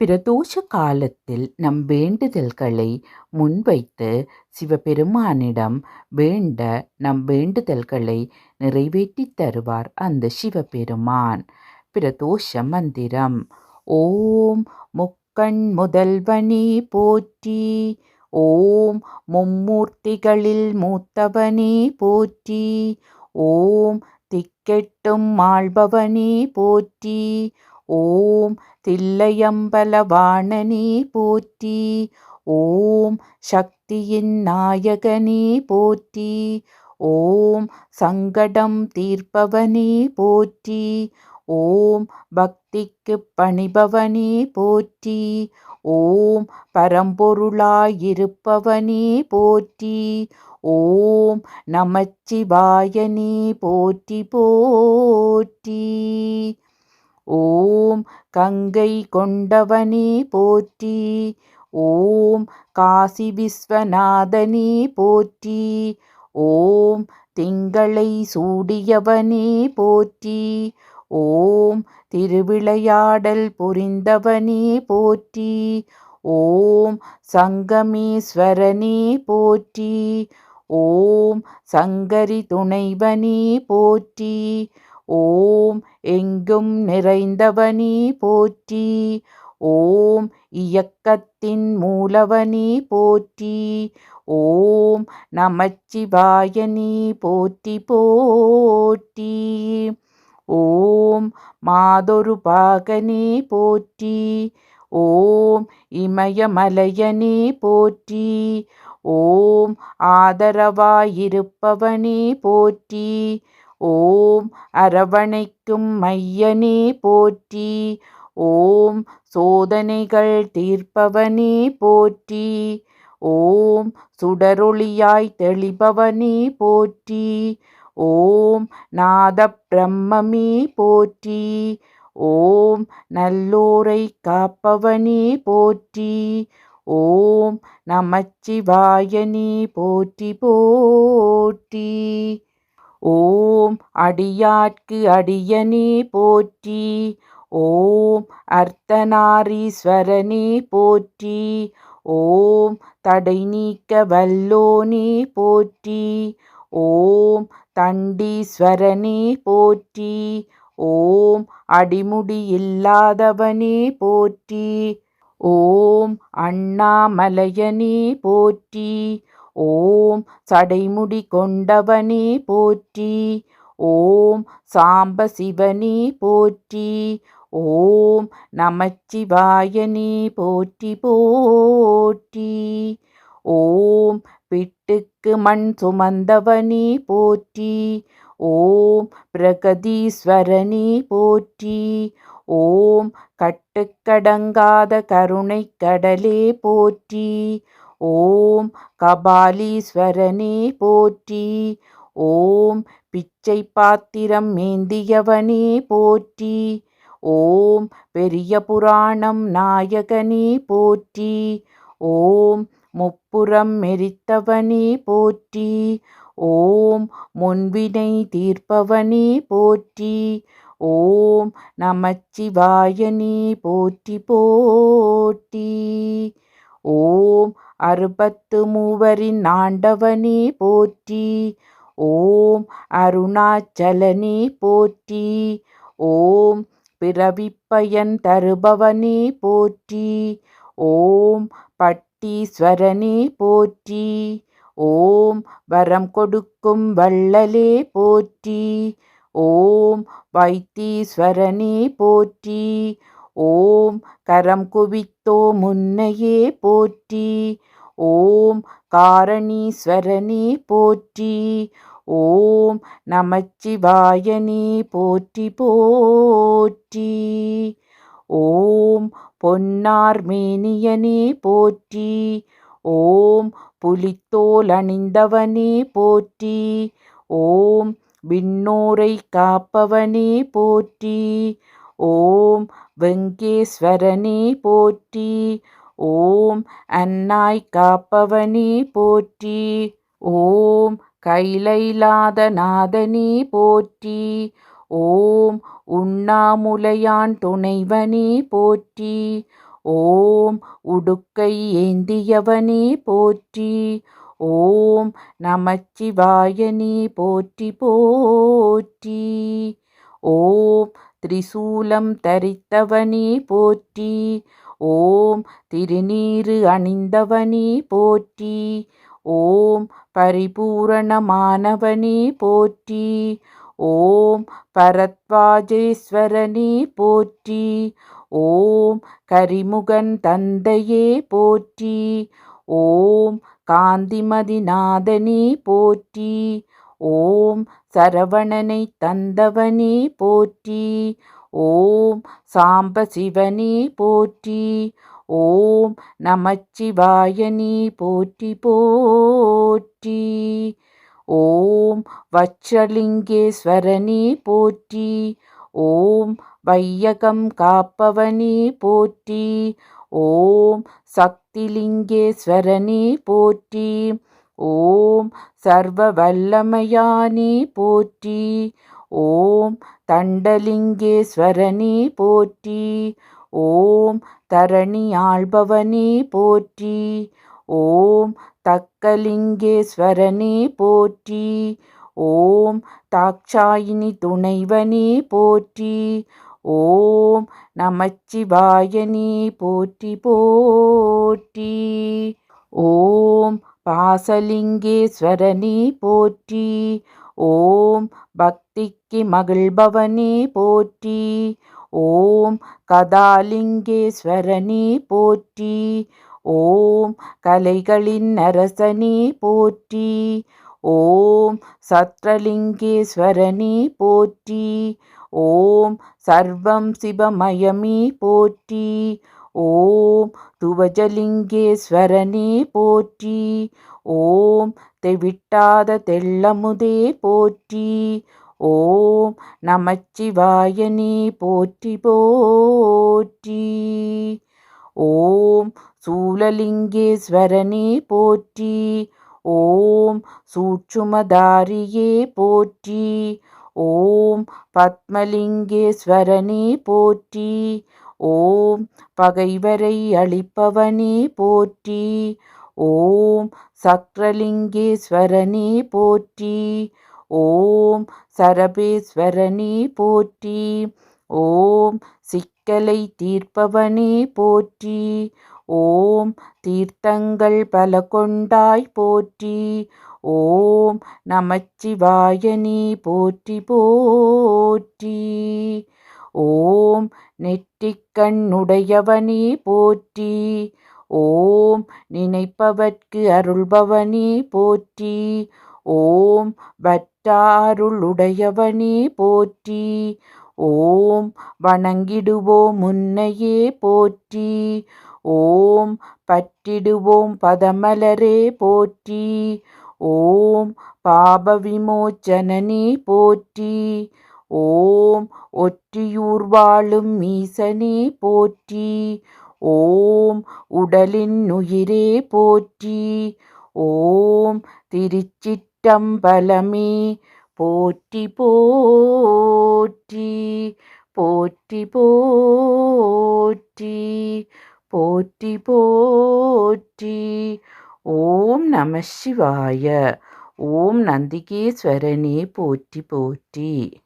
பிரதோஷ காலத்தில் நம் வேண்டுதல்களை முன்வைத்து சிவபெருமானிடம் வேண்ட நம் வேண்டுதல்களை நிறைவேற்றி தருவார் அந்த சிவபெருமான். பிரதோஷ மந்திரம். ஓம் முக்கண் முதல்வனி போற்றி. ஓம் மும்மூர்த்திகளில் மூத்தவனே போற்றி. ஓம் திக்கெட்டும் ஆள்பவனே போற்றி. ஓம் தில்லையம்பலவாணனே போற்றி. ஓம் சக்தியின் நாயகனே போற்றி. ஓம் சங்கடம் தீர்ப்பவனே போற்றி. ஓம் பக்திக்கு பணிபவனே போற்றி. ஓம் பரம்பொருளாயிருப்பவனே போற்றி. ஓம் நமச்சிவாயனே போற்றி போற்றி. ஓம் கங்கை கொண்டவனே போற்றி. ஓம் காசி விஸ்வநாதனே போற்றி. ஓம் திங்களை சூடியவனே போற்றி. ஓம் திருவிளையாடல் புரிந்தவனே போற்றி. ஓம் சங்கமேஸ்வரனே போற்றி. ஓம் சங்கரி துணைவனே போற்றி. ஓம் எங்கும் நிறைந்தவனி போற்றி. ஓம் இயக்கத்தின் மூலவனி போற்றி. ஓம் நமச்சிவாயனி போற்றி போற்றி. ஓம் மாதொரு பாகனே போற்றி. ஓம் இமயமலையனே போற்றி. ஓம் ஆதரவாயிருப்பவனே போற்றி. ஓம் அரவணைக்கும் மையனே போற்றி ஓம் சோதனைகள் தீர்ப்பவனே போற்றி ஓம் சுடரொளியாய் தெளிபவனே போற்றி ஓம் நாத பிரம்மமே போற்றி ஓம் நல்லோரை காப்பவனே போற்றி ஓம் நமச்சிவாயனே போற்றி போற்றி. ஓம் அடியாட்கு அடியனே போற்றி. ஓம் அர்த்தநாரீஸ்வரனே போற்றி. ஓம் தடை நீக்க வல்லோனே போற்றி. ஓம் தண்டீஸ்வரனே போற்றி. ஓம் அடிமுடி இல்லாதவனே போற்றி. ஓம் அண்ணாமலையனே போற்றி. ஓம் சடைமுடி கொண்டவனே போற்றி. ஓம் சாம்ப சிவனே போற்றி. ஓம் நமச்சிவாயனே போற்றி போற்றி. ஓம் பிட்டுக்கு மண் சுமந்தவனே போற்றி. ஓம் பிரகதீஸ்வரனே போற்றி. ஓம் கட்டுக்கடங்காத கருணை கடலே போற்றி. ஓம் கபாலீஸ்வரனே போற்றி. ஓம் பிச்சை பாத்திரம் மேந்தியவனே போற்றி. ஓம் பெரிய புராணம் நாயகனே போற்றி. ஓம் முப்புறம் மெரித்தவனே போற்றி. ஓம் முன்வினை தீர்ப்பவனே போற்றி. ஓம் நமச்சிவாயனே போற்றி போற்றி. ஓம் அறுபத்து மூவரின் ஆண்டவனே போற்றி. ஓம் அருணாச்சலனே போற்றி. ஓம் பிறவிப்பயன் தருபவனே போற்றி. ஓம் பட்டீஸ்வரனே போற்றி. ஓம் வரம் கொடுக்கும் வள்ளலே போற்றி. ஓம் வைத்தீஸ்வரனே போற்றி. ஓம் கரம் குவித்தோ முன்னையே போற்றி. ஓம் காரணீஸ்வரனே போற்றி ஓம் நமச்சிவாயனே போற்றி போற்றி ஓம் பொன்னார் மேனியனே போற்றி ஓம் புலித்தோல் அணிந்தவனே போற்றி ஓம் விண்ணோரை காப்பவனே போற்றி ஓம் வெங்கேஸ்வரனே போற்றி ஓம் அன்னாய் காப்பவனே போற்றி. ஓம் கைலைலாதநாதனே போற்றி. ஓம் உண்ணாமுலையான் துணைவனே போற்றி. ஓம் உடுக்கை ஏந்தியவனே போற்றி. ஓம் நமச்சிவாயனே போற்றி போற்றி. ஓம் திரிசூலம் தரித்தவனே போற்றி. ஓம் திருநீறு அணிந்தவனே போற்றி. ஓம் பரிபூரணமானவனே போற்றி. ஓம் பரத்வாஜேஸ்வரனே போற்றி. ஓம் கரிமுகன் தந்தையே போற்றி. ஓம் காந்திமதிநாதனே போற்றி. ஓம் சரவணனை தந்தவனே போற்றி. ஓம் சாம்ப சிவனே போற்றி ஓம் நமச்சிவாயனி போற்றி போற்றி. ஓம் வச்சலிங்கேஸ்வரனே போற்றி ஓம் வையகம் காப்பவனே போற்றி ஓம் சக்திலிங்கேஸ்வரனே போற்றி ஓம் சர்வ வல்லமையானே போற்றி ஓம் தண்டலிங்கேஸ்வரனே போற்றி. ஓம் தரணி ஆள்பவனே போற்றி. ஓம் தக்கலிங்கேஸ்வரனே போற்றி. ஓம் தாக்ஷாயினி துணைவனே போற்றி. ஓம் நமச்சிவாயனே போற்றி போற்றி. ஓம் பாசலிங்கேஸ்வரனே போற்றி. ஓம் பக்திக்கு மகிழ்பவனே போற்றி. ஓம் கதாலிங்கேஸ்வரனே போற்றி. ஓம் கலைகளின் அரசனே போற்றி. ஓம் சத்ரலிங்கேஸ்வரனே போற்றி. ஓம் சர்வம் சிவமயமே போற்றி. ஓம் துவஜலிங்கேஸ்வரனே போற்றி. ஓம் தெவிட்டாத தெள்ளமுதே போற்றி. ஓம் நமச்சிவாயனே போற்றி போற்றி. ஓம் சூலலிங்கேஸ்வரனே போற்றி. ஓம் சூட்சுமதாரியே போற்றி. ஓம் பத்மலிங்கேஸ்வரனே போற்றி. ஓம் பகைவரை அளிப்பவனே போற்றி. ஓம் சக்ரலிங்கேஸ்வரனே போற்றி. ஓம் சரபேஸ்வரனே போற்றி. ஓம் சிக்கலை தீர்ப்பவனே போற்றி. ஓம் தீர்த்தங்கள் பல கொண்டாய் போற்றி. ஓம் நமச்சிவாயனே போற்றி போற்றி. ஓம் நெற்றிக்கண்ணுடையவனே போற்றி. ஓம் நினைப்பவர்க்கு அருள்பவனே போற்றி. ஓம் வற்றாருளுடையவனே போற்றி. ஓம் வணங்கிடுவோம் முன்னையே போற்றி. ஓம் பற்றிடுவோம் பதமலரே போற்றி. ஓம் பாப விமோச்சனனே போற்றி. ஓம் ஒற்றியூர் வாழும் ஈசனே போற்றி. ஓம் உடலின் உயிரே போற்றி. ஓம் திருச்சிற்றம்பலமே போற்றி போற்றி. போற்றி போற்றி. போற்றி போற்றி. ஓம் நம சிவாய. ஓம் நந்திகேஸ்வரனே போற்றி போற்றி.